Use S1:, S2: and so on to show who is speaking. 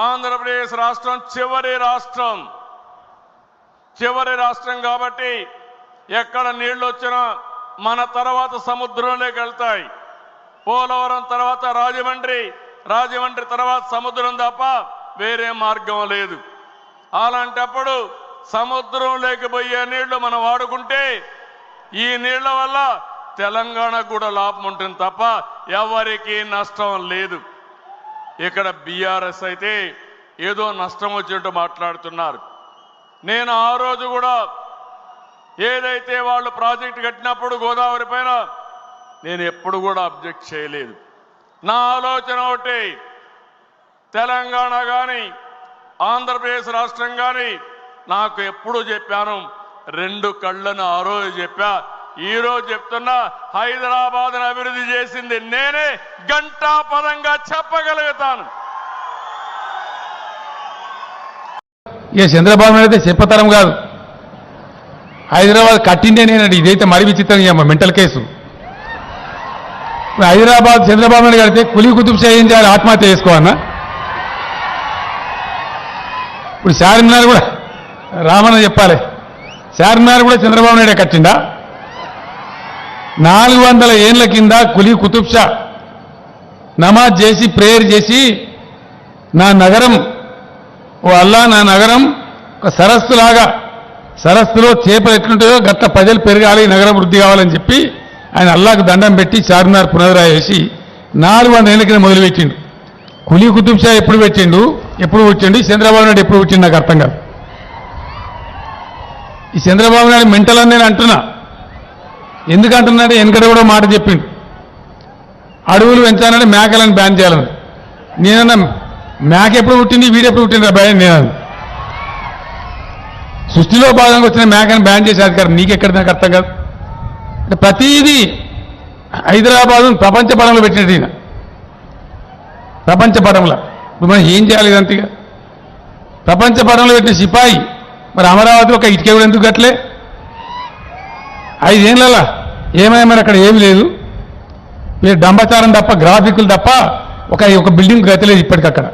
S1: ఆంధ్రప్రదేశ్ రాష్ట్రం చివరి రాష్ట్రం. చివరి రాష్ట్రం కాబట్టి ఎక్కడ నీళ్ళు వచ్చినా మన తర్వాత సముద్రంలోకి వెళ్తాయి. పోలవరం తర్వాత రాజమండ్రి రాజమండ్రి తర్వాత సముద్రం తప్ప వేరే మార్గం లేదు. అలాంటప్పుడు సముద్రంలోకి పోయే నీళ్ళు మనం వాడుకుంటే ఈ నీళ్ళ వల్ల తెలంగాణకు కూడా లాభం ఉంటుంది తప్ప ఎవరికీ నష్టం లేదు. ఇక్కడ బీఆర్ఎస్ అయితే ఏదో నష్టం వచ్చినట్టు మాట్లాడుతున్నారు. నేను ఆ రోజు కూడా ఏదైతే వాళ్ళు ప్రాజెక్ట్ కట్టినప్పుడు గోదావరి పైన నేను ఎప్పుడు కూడా అబ్జెక్ట్ చేయలేదు. నా ఆలోచన ఒకటి తెలంగాణ కానీ ఆంధ్రప్రదేశ్ రాష్ట్రం కానీ నాకు ఎప్పుడు చెప్పాను రెండు కళ్ళను ఆ రోజు చెప్పా ఈ రోజు చెప్తున్నా హైదరాబాద్ అభివృద్ధి చేసింది నేనే గంటా పదంగా చెప్పగలుగుతాను.
S2: ఇక చంద్రబాబు నాయుడు అయితే చెప్పతరం కాదు. హైదరాబాద్ కట్టిందే నేనండి ఇదైతే మరి విచిత్రం మెంటల్ కేసు. ఇప్పుడు హైదరాబాద్ చంద్రబాబు నాయుడు కడితే కులి కుతుబ్ షా ఏం చేయాలి ఆత్మహత్య చేసుకోవన్నా ఇప్పుడు చార్మినార్ కూడా రామన్న చెప్పాలి. చార్మినార్ కూడా చంద్రబాబు నాయుడే కట్టిండా? నాలుగు వందల ఏళ్ళ కింద కులి కుతుబ్షా నమాజ్ చేసి ప్రేయర్ చేసి నా నగరం ఓ అల్లా నా నగరం ఒక సరస్సులాగా సరస్సులో చేపలు ఎట్లుంటాయో గట్ల ప్రజలు పెరగాలి నగరం వృద్ధి కావాలని చెప్పి ఆయన అల్లాకు దండం పెట్టి చార్మినార్ పునరుద్ధరణ చేసి నాలుగు వందల ఏళ్ళ కింద మొదలుపెట్టిండు. కులీ కుతుబ్ షా ఎప్పుడు పెట్టిండు? ఎప్పుడు పుట్టిండు చంద్రబాబు నాయుడు ఎప్పుడు పుట్టిండు నాకు అర్థం కాదు. ఈ చంద్రబాబు నాయుడు మెంటల్ అని నేను అంటున్నా. ఎందుకంటున్నాడు? అంటున్నాడు కూడా మాట చెప్పిండు. అడవులు పెంచాలంటే మేకలను బ్యాన్ చేయాలని. నేనన్నా మేక ఎప్పుడు పుట్టింది వీడు ఎప్పుడు పుట్టింది భయం నేను సృష్టిలో భాగంగా వచ్చిన మేకను బ్యాన్ చేసే అధికారం నీకెక్కడ నాకు అర్థం కాదు. అంటే ప్రతిదీ హైదరాబాద్ ప్రపంచ పటంలో పెట్టినట్టు ఈయన. ప్రపంచ పటంలో. ఇప్పుడు మనం ఏం చేయాలి ఇదంతగా ప్రపంచ పటంలో పెట్టిన సిపాయి మరి అమరావతి ఒక ఇటుక కూడా ఎందుకు కట్టలే? ఐదేళ్ళలా ఏమైనా అక్కడ ఏమీ లేదు. మీరు డంబచారం తప్ప గ్రాఫిక్లు తప్ప ఒక ఒక బిల్డింగ్ గతలేదు ఇప్పటికక్కడ.